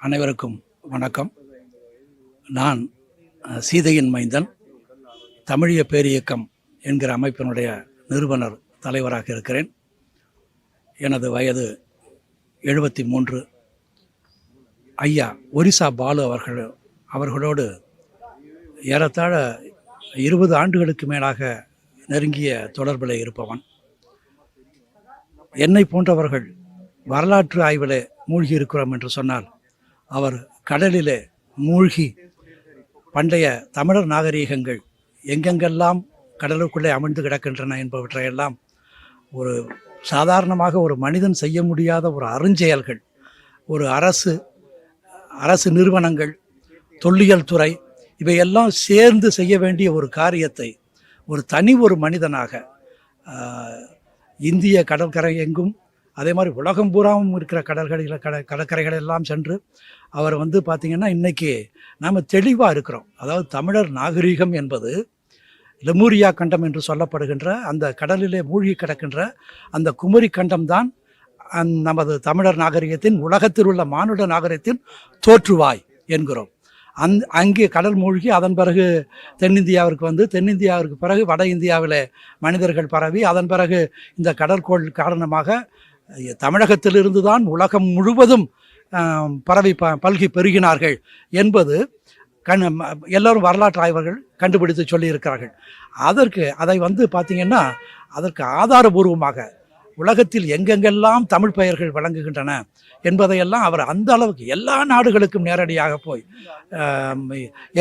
அனைவருக்கும் வணக்கம். நான் சீதையின் மைந்தன் தமிழிய பேரியக்கம் என்கிற அமைப்பினுடைய நிறுவனர் தலைவராக இருக்கிறேன். எனது வயது எழுபத்தி மூன்று ஐயா ஒரிசா பாலு அவர்கள் அவர்களோடு ஏறத்தாழ இருபது ஆண்டுகளுக்கு மேலாக நெருங்கிய தொடர்பில் இருப்பவன். என்னை போன்றவர்கள் வரலாற்று ஆய்விலே மூழ்கி இருக்கிறோம் என்று சொன்னால் அவர் கடலிலே மூழ்கி பண்டைய தமிழர் நாகரீகங்கள் எங்கெங்கெல்லாம் கடலுக்குள்ளே அமிழ்ந்து கிடக்கின்றன என்பவற்றையெல்லாம் ஒரு சாதாரணமாக ஒரு மனிதன் செய்ய முடியாத ஒரு அருஞ்செயல்கள் ஒரு அரசு அரசு நிறுவனங்கள் தொல்லியல் துறை இவையெல்லாம் சேர்ந்து செய்ய வேண்டிய ஒரு காரியத்தை ஒரு தனி ஒரு மனிதனாக இந்திய கடற்கரை எங்கும் அதே மாதிரி உலகம் பூராவும் இருக்கிற கடற்கரையில் கட கடற்கரைகள் எல்லாம் சென்று அவர் வந்து பார்த்திங்கன்னா இன்றைக்கி நாம் தெளிவாக இருக்கிறோம். அதாவது தமிழர் நாகரீகம் என்பது லெமூரியா கண்டம் என்று சொல்லப்படுகின்ற அந்த கடலிலே மூழ்கி கிடக்கின்ற அந்த குமரி கண்டம்தான் அந் நமது தமிழர் நாகரிகத்தின் உலகத்தில் உள்ள மானுட நாகரிகத்தின் தோற்றுவாய் என்கிறோம். அந் அங்கே கடல் மூழ்கி அதன் பிறகு தென்னிந்தியாவிற்கு வந்து தென்னிந்தியாவிற்கு பிறகு வட இந்தியாவில் மனிதர்கள் பரவி அதன் பிறகு இந்த கடற்கோள் காரணமாக தமிழகத்திலிருந்து தான் உலகம் முழுவதும் பரவி ப பல்கி பெருகினார்கள் என்பது கண் எல்லோரும் வரலாற்று ஆய்வர்கள் கண்டுபிடித்து சொல்லியிருக்கிறார்கள். அதற்கு அதை வந்து பார்த்திங்கன்னா அதற்கு ஆதாரபூர்வமாக உலகத்தில் எங்கெங்கெல்லாம் தமிழ் பெயர்கள் விளங்குகின்றன என்பதையெல்லாம் அவர் அந்த அளவுக்கு எல்லா நாடுகளுக்கும் நேரடியாக போய்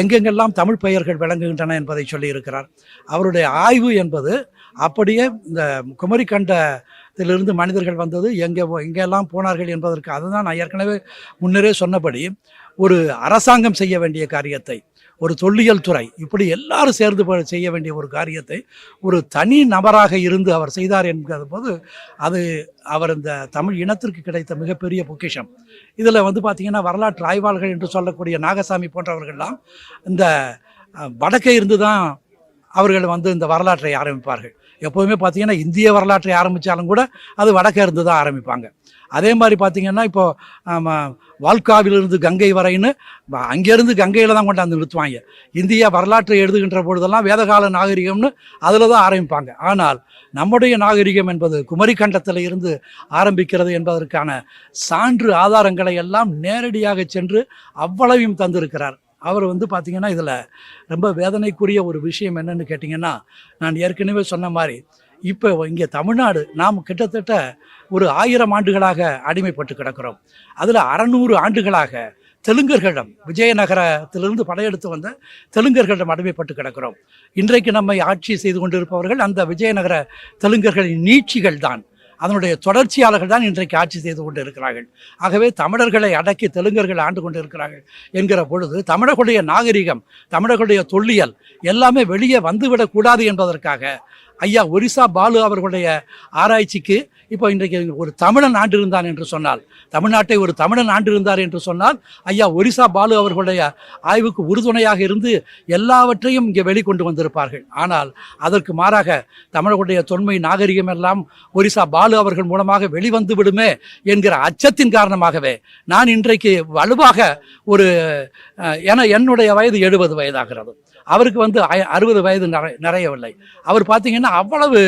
எங்கெங்கெல்லாம் தமிழ் பெயர்கள் விளங்குகின்றன என்பதை சொல்லியிருக்கிறார். அவருடைய ஆய்வு என்பது அப்படியே இந்த குமரி கண்டத்திலிருந்து மனிதர்கள் வந்தது. எங்கே போ- எங்கெல்லாம் போனார்கள் என்பதற்கு அதுதான் நான் ஏற்கனவே முன்னரே சொன்னபடி ஒரு அரசாங்கம் செய்ய வேண்டிய காரியத்தை ஒரு தொல்லியல் துறை இப்படி எல்லாரும் சேர்ந்து செய்ய வேண்டிய ஒரு காரியத்தை ஒரு தனி நபராக இருந்து அவர் செய்தார் என்கிற போது அது அவர் இந்த தமிழ் இனத்திற்கு கிடைத்த மிகப்பெரிய பொக்கிஷம். இதில் வந்து பார்த்திங்கன்னா வரலாற்று ஆய்வாளர்கள் என்று சொல்லக்கூடிய நாகசாமி போன்றவர்கள்லாம் இந்த வடக்கே இருந்து தான் அவர்கள் வந்து இந்த வரலாற்றை ஆரம்பிப்பார்கள். எப்போதுமே பார்த்தீங்கன்னா இந்திய வரலாற்றை ஆரம்பித்தாலும் கூட அது வடக்கே இருந்து தான் ஆரம்பிப்பாங்க. அதே மாதிரி பார்த்தீங்கன்னா இப்போ வால்காவிலிருந்து கங்கை வரைன்னு அங்கேருந்து கங்கையில் தான் கொண்டாந்து நிறுத்துவாங்க. இந்திய வரலாற்றை எழுதுகின்ற பொழுதெல்லாம் வேதகால நாகரிகம்னு அதில் தான் ஆரம்பிப்பாங்க. ஆனால் நம்முடைய நாகரிகம் என்பது குமரி கண்டத்தில் இருந்து ஆரம்பிக்கிறது என்பதற்கான சான்று ஆதாரங்களை எல்லாம் நேரடியாக சென்று அவ்வளவையும் தந்திருக்கிறார். அவர் வந்து பார்த்திங்கன்னா இதில் ரொம்ப வேதனைக்குரிய ஒரு விஷயம் என்னென்னு கேட்டிங்கன்னா நான் ஏற்கனவே சொன்ன மாதிரி இப்போ இங்கே தமிழ்நாடு நாம் கிட்டத்தட்ட ஒரு ஆயிரம் ஆண்டுகளாக அடிமைப்பட்டு கிடக்கிறோம். அதில் அறநூறு ஆண்டுகளாக தெலுங்கர்களிடம் விஜயநகரத்திலிருந்து படையெடுத்து வந்த தெலுங்கர்களிடம் அடிமைப்பட்டு கிடக்கிறோம். இன்றைக்கு நம்மை ஆட்சி செய்து கொண்டிருப்பவர்கள் அந்த விஜயநகர தெலுங்கர்களின் நீட்சிகள் தான் அதனுடைய தொடர்ச்சியாளர்கள் தான் இன்றைக்கு ஆட்சி செய்து கொண்டு இருக்கிறார்கள் ஆகவே தமிழர்களை அடக்கி தெலுங்கர்கள் ஆண்டு கொண்டு இருக்கிறார்கள் என்கிற பொழுது தமிழர்களுடைய நாகரிகம் தமிழர்களுடைய தொல்லியல் எல்லாமே வெளியே வந்துவிடக்கூடாது என்பதற்காக ஐயா ஒரிசா பாலு அவர்களுடைய ஆராய்ச்சிக்கு இப்போ இன்றைக்கு ஒரு தமிழன் ஆண்டு இருந்தான் என்று சொன்னால் தமிழ்நாட்டை ஒரு தமிழன் ஆண்டு இருந்தார் என்று சொன்னால் ஐயா ஒரிசா பாலு அவர்களுடைய ஆய்வுக்கு உறுதுணையாக இருந்து எல்லாவற்றையும் இங்கே வெளிக்கொண்டு வந்திருப்பார்கள். ஆனால் அதற்கு மாறாக தமிழர்களுடைய தொன்மை நாகரிகம் எல்லாம் ஒரிசா பாலு அவர்கள் மூலமாக வெளிவந்து விடுமே என்கிற அச்சத்தின் காரணமாகவே நான் இன்றைக்கு வலுவாக ஒரு என என்னுடைய வயது எழுபது வயதாகிறது. அவருக்கு வந்து அறுபது வயது நிறை நிறையவில்லை. அவர் பார்த்தீங்கன்னா அவ்வளவு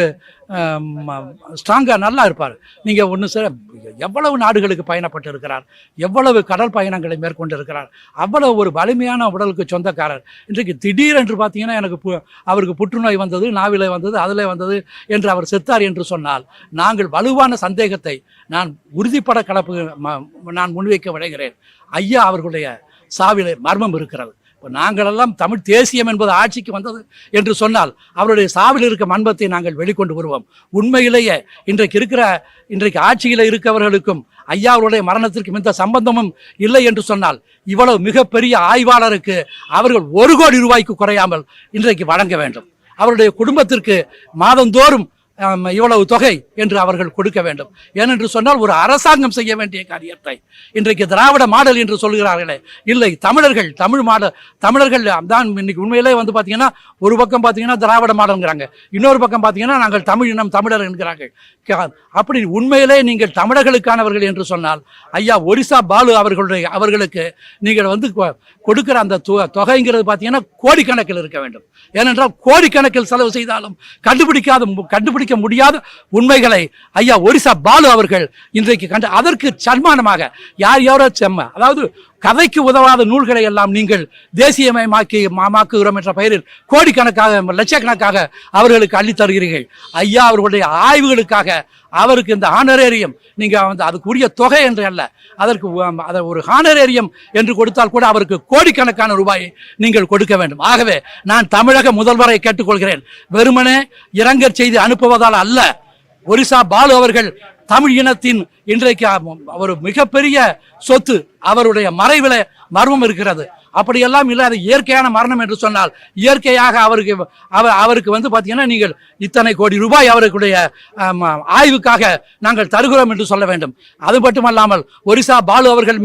ஸ்ட்ராங்காக நல்லா இருப்பார். நீங்கள் ஒன்று சார் எவ்வளவு நாடுகளுக்கு பயணப்பட்டு இருக்கிறார் எவ்வளவு கடல் பயணங்களை மேற்கொண்டு இருக்கிறார் அவ்வளவு ஒரு வலிமையான உடலுக்கு சொந்தக்காரர். இன்றைக்கு திடீரென்று பார்த்தீங்கன்னா எனக்கு பு- அவருக்கு புற்றுநோய் வந்தது நாவிலே வந்தது அதில் வந்தது என்று அவர் செத்தார் என்று சொன்னால் நாங்கள் வலுவான சந்தேகத்தை நான் உறுதிப்பட கலப்பு நான் முன்வைக்க விளைகிறேன் ஐயா அவர்களுடைய சாவிலே மர்மம் இருக்கிறது. இப்போ நாங்களெல்லாம் தமிழ் தேசியம் என்பது ஆட்சிக்கு வந்தது என்று சொன்னால் அவருடைய சாவில் இருக்க மன்பத்தை நாங்கள் வெளிக்கொண்டு வருவோம். உண்மையிலேயே இன்றைக்கு இருக்கிற இன்றைக்கு ஆட்சியில் இருக்கவர்களுக்கும் ஐயா அவருடைய மரணத்திற்கும் எந்த சம்பந்தமும் இல்லை என்று சொன்னால் இவ்வளவு மிகப்பெரிய ஆய்வாளருக்கு அவர்கள் ஒரு கோடி ரூபாய்க்கு குறையாமல் இன்றைக்கு வழங்க வேண்டும். அவருடைய குடும்பத்திற்கு மாதந்தோறும் இவ்வளவு தொகை என்று அவர்கள் கொடுக்க வேண்டும். ஏனென்று சொன்னால் ஒரு அரசாங்கம் செய்ய வேண்டிய காரியத்தை. இன்றைக்கு திராவிட மாடல் என்று சொல்கிறார்களே இல்லை தமிழர்கள் தமிழ் மாடல் தமிழர்கள் தான் இன்னைக்கு உண்மையிலே வந்து பார்த்தீங்கன்னா ஒரு பக்கம் பார்த்தீங்கன்னா திராவிட மாடல்ங்கிறாங்க. இன்னொரு பக்கம் பார்த்தீங்கன்னா நாங்கள் தமிழ் இனம் தமிழர் என்கிறார்கள். அப்படி உண்மையிலே நீங்கள் தமிழர்களுக்கானவர்கள் என்று சொன்னால் ஐயா ஒரிசா பாலு அவர்களுடைய அவர்களுக்கு நீங்கள் வந்து கொடுக்கிற அந்த தொகைங்கிறது பார்த்தீங்கன்னா கோடிக்கணக்கில் இருக்க வேண்டும். ஏனென்றால் கோடிக்கணக்கில் செலவு செய்தாலும் கண்டுபிடிக்காத கண்டுபிடிக்க கண்டுபிடிக்க முடியாத உண்மைகளை ஐயா ஒரிசா பாலு அவர்கள் இன்றைக்கு கண்டு அதற்கு சன்மானமாக யார் யாரோ செம்ம. அதாவது கதைக்கு உதவாத நூல்களை எல்லாம் நீங்கள் தேசியமயமாக்கி மாமாக்குகிறோம் என்ற பெயரில் கோடிக்கணக்காக லட்சக்கணக்காக அவர்களுக்கு அள்ளித் தருகிறீர்கள். ஐயா அவர்களுடைய ஆய்வுகளுக்காக அவருக்கு இந்த ஹானரேரியம் நீங்கள் வந்து அதுக்குரிய தொகை என்று அல்ல அதற்கு அதை ஒரு ஹானரேரியம் என்று கொடுத்தால் கூட அவருக்கு கோடிக்கணக்கான ரூபாயை நீங்கள் கொடுக்க வேண்டும். ஆகவே நான் தமிழக முதல்வரை கேட்டுக்கொள்கிறேன். வெறுமனே இரங்கற் செய்தி அனுப்புவதால் அல்ல ஒரிசா பாலு அவர்கள் தமிழ் இனத்தின் இன்றைக்கு ஒரு மிகப்பெரிய சொத்து அவருடைய மறைவில மர்மம் இருக்கிறது. அப்படியெல்லாம் இல்லாத இயற்கையான மரணம் என்று சொன்னால் இயற்கையாக அவருக்கு அவர் அவருக்கு வந்து பார்த்தீங்கன்னா நீங்கள் இத்தனை கோடி ரூபாய் அவருக்குடைய ஆய்வுக்காக நாங்கள் தருகிறோம் என்று சொல்ல வேண்டும். அது மட்டுமல்லாமல் ஒரிசா பாலு அவர்கள்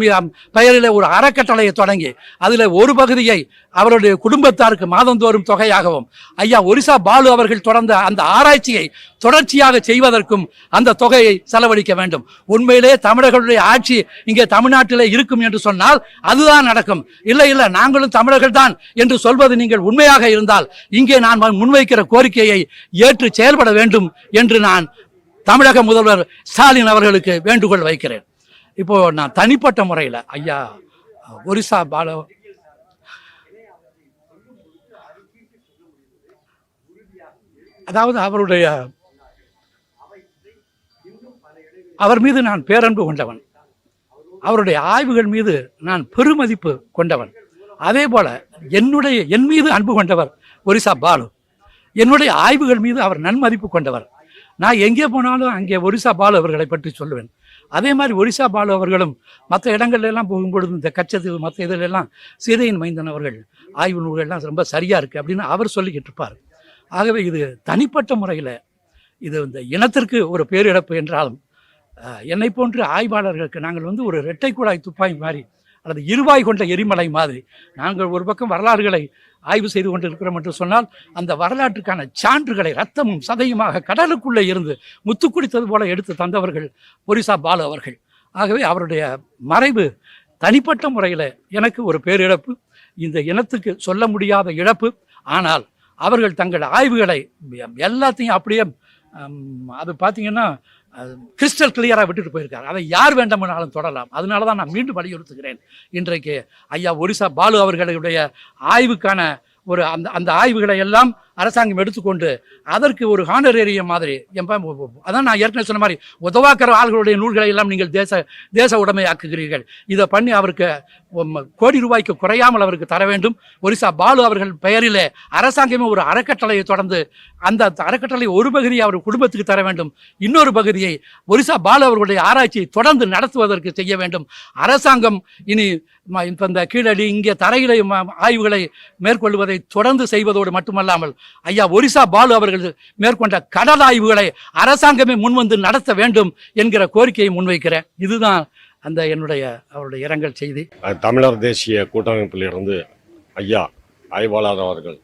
பெயரில் ஒரு அறக்கட்டளையை தொடங்கி அதில் ஒரு பகுதியை அவருடைய குடும்பத்தாருக்கு மாதந்தோறும் தொகையாகவும் ஐயா ஒரிசா பாலு அவர்கள் தொடர்ந்த அந்த ஆராய்ச்சியை தொடர்ச்சியாக செய்வதற்கும் அந்த தொகையை செலவழிக்க வேண்டும். உண்மையிலே தமிழர்களுடைய ஆட்சி இங்கே தமிழ்நாட்டிலே இருக்கும் என்று சொன்னால் அதுதான் நடக்கும். இல்லை இல்லை நாங்களும் தமிழர்கள் தான் என்று சொல்வது நீங்கள் உண்மையாக இருந்தால் இங்கே நான் முன்வைக்கிற கோரிக்கையை ஏற்று செயல்பட வேண்டும் என்று நான் தமிழக முதல்வர் ஸ்டாலின் அவர்களுக்கு வேண்டுகோள் வைக்கிறேன். இப்போ நான் தனிப்பட்ட முறையில் ஐயா ஒரிசா பாலோ அதாவது அவருடைய அவர் மீது நான் பேரன்பு கொண்டவன். அவருடைய ஆய்வுகள் மீது நான் பெருமதிப்பு கொண்டவன். அதே போல என்னுடைய என் மீது அன்பு கொண்டவர் ஒரிசா பாலு. என்னுடைய ஆய்வுகள் மீது அவர் நன்மதிப்பு கொண்டவர். நான் எங்கே போனாலும் அங்கே ஒரிசா பாலு அவர்களை பற்றி சொல்லுவேன். அதே மாதிரி ஒரிசா பாலு அவர்களும் மற்ற இடங்கள்லாம் போகும்பொழுது இந்த கச்சத்தீவு மற்ற இதிலெல்லாம் சீதையின் மைந்தன் அவர்கள் ஆய்வு நூல்கள்லாம் ரொம்ப சரியாக இருக்குது அப்படின்னு அவர் சொல்லிக்கிட்டு இருப்பார். ஆகவே இது தனிப்பட்ட முறையில் இது இந்த இனத்திற்கு ஒரு பேரிழப்பு என்றாலும் என்னை போன்று ஆய்வாளர்களுக்கு நாங்கள் வந்து ஒரு இரட்டை குழாய் துப்பாய் மாதிரி அல்லது இருவாய் கொண்ட எரிமலை மாதிரி நாங்கள் ஒரு பக்கம் வரலாறுகளை ஆய்வு செய்து கொண்டிருக்கிறோம் என்று சொன்னால் அந்த வரலாற்றுக்கான சான்றுகளை ரத்தமும் சதையுமாக கடலுக்குள்ளே இருந்து முத்து குடித்தது போல எடுத்து தந்தவர்கள் ஒரிசா பாலு அவர்கள். ஆகவே அவருடைய மறைவு தனிப்பட்ட முறையில் எனக்கு ஒரு பேரிழப்பு இந்த இனத்துக்கு சொல்ல முடியாத இழப்பு. ஆனால் அவர்கள் தங்கள் ஆய்வுகளை எல்லாத்தையும் அப்படியே அது பார்த்தீங்கன்னா கிறிஸ்டல் கிளியராக விட்டுட்டு போயிருக்காரு. அதை யார் வேண்டுமானாலும் தொடரலாம். அதனால தான் நான் மீண்டும் வலியுறுத்துகிறேன். இன்றைக்கு ஐயா ஒரிசா பாலு அவர்களுடைய ஆய்வுக்கான ஒரு அந்த அந்த ஆய்வுகளை எல்லாம் அரசாங்கம் எடுத்துக்கொண்டு அதற்கு ஒரு ஹானரேரியம் மாதிரி அதான் நான் ஏற்கனவே சொன்ன மாதிரி உதவாக்கிற ஆள்களுடைய நூல்களை எல்லாம் நீங்கள் தேச தேச உடைமையாக்குகிறீர்கள். இதை பண்ணி அவருக்கு கோடி ரூபாய்க்கு குறையாமல் அவருக்கு தர வேண்டும். ஒரிசா பாலு அவர்கள் பெயரிலே அரசாங்கமே ஒரு அறக்கட்டளையை தொடர்ந்து அந்த அறக்கட்டளை ஒரு பகுதியை அவர் குடும்பத்துக்கு தர வேண்டும். இன்னொரு பகுதியை ஒரிசா பாலு அவர்களுடைய ஆராய்ச்சியை தொடர்ந்து நடத்துவதற்கு செய்ய வேண்டும். அரசாங்கம் இனி ம- இந்த கீழடி இங்கே தரையிலே ஆய்வுகளை மேற்கொள்வதை தொடர்ந்து செய்வதோடு மட்டுமல்லாமல் ஐயா ஒரிசா பாலு அவர்கள் மேற்கொண்ட கடல் ஆய்வுகளை அரசாங்கமே முன்வந்து நடத்த வேண்டும் என்கிற கோரிக்கையை முன்வைக்கிறேன். இதுதான் அந்த என்னுடைய அவருடைய இரங்கல் செய்தி. தமிழர் தேசிய கூட்டமைப்பிலிருந்து ஐயா ஆய்வாளர் அவர்கள்.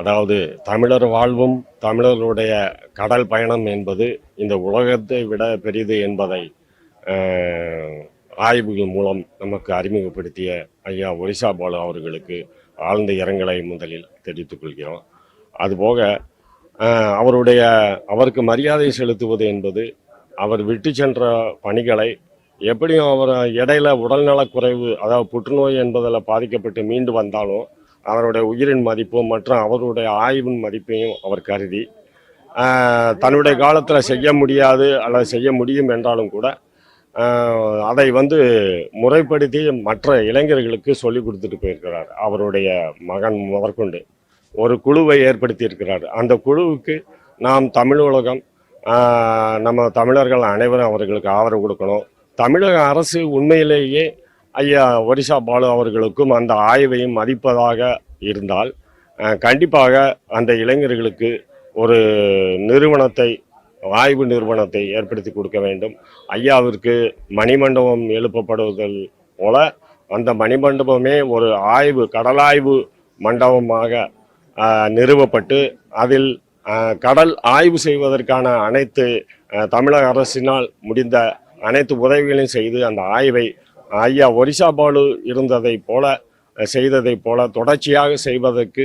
அதாவது தமிழர் வாழ்வும் தமிழர்களுடைய கடல் பயணம் என்பது இந்த உலகத்தை விட பெரிது என்பதை ஆய்வுகள் மூலம் நமக்கு அறிமுகப்படுத்திய ஐயா ஒரிசா பாலு அவர்களுக்கு ஆழ்ந்த இரங்கலை முதலில் தெரிவித்துக் கொள்கிறோம். அதுபோக அவருடைய அவருக்கு மரியாதை செலுத்துவது என்பது அவர் விட்டு சென்ற பணிகளை எப்படியும் அவர் இடையில உடல்நலக் குறைவு அதாவது புற்றுநோய் என்பதில் பாதிக்கப்பட்டு மீண்டு வந்தாலும் அவருடைய உயிரின் மதிப்பும் மற்றும் அவருடைய ஆய்வின் மதிப்பையும் அவர் கருதி தன்னுடைய காலத்தில் செய்ய முடியாது அல்லது செய்ய முடியும் என்றாலும் கூட அதை வந்து முறைப்படுத்தி மற்ற இளைஞர்களுக்கு சொல்லி கொடுத்துட்டு போயிருக்கிறார் அவருடைய மகன் முதற்கொண்டு. ஒரு குழுவை ஏற்படுத்தியிருக்கிறார். அந்த குழுவுக்கு நாம் தமிழ் உலகம் நம்ம தமிழர்கள் அனைவரும் அவர்களுக்கு ஆதரவு கொடுக்கணும். தமிழக அரசு உண்மையிலேயே ஐயா ஒரிசா பாலு அவர்களுக்கும் அந்த ஆய்வையும் மதிப்பதாக இருந்தால் கண்டிப்பாக அந்த இளைஞர்களுக்கு ஒரு நிறுவனத்தை ஆய்வு நிறுவனத்தை ஏற்படுத்தி கொடுக்க வேண்டும். ஐயாவிற்கு மணிமண்டபம் எழுப்பப்படுவதில் போல அந்த மணிமண்டபமே ஒரு ஆய்வு கடலாய்வு மண்டபமாக நிறுவப்பட்டு அதில் கடல் ஆய்வு செய்வதற்கான அனைத்து தமிழக அரசினால் முடிந்த அனைத்து உதவிகளையும் செய்து அந்த ஆய்வை ஐயா ஒரிசா பாலு இருந்ததைப் போல செய்ததை செய்ததைப் போல தொடர்ச்சியாக செய்வதற்கு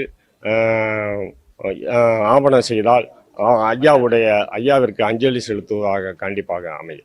ஆவணம் செய்தால் ஐயாவுடைய ஐயாவிற்கு அஞ்சலி செலுத்துவதாக கண்டிப்பாக அமையும்.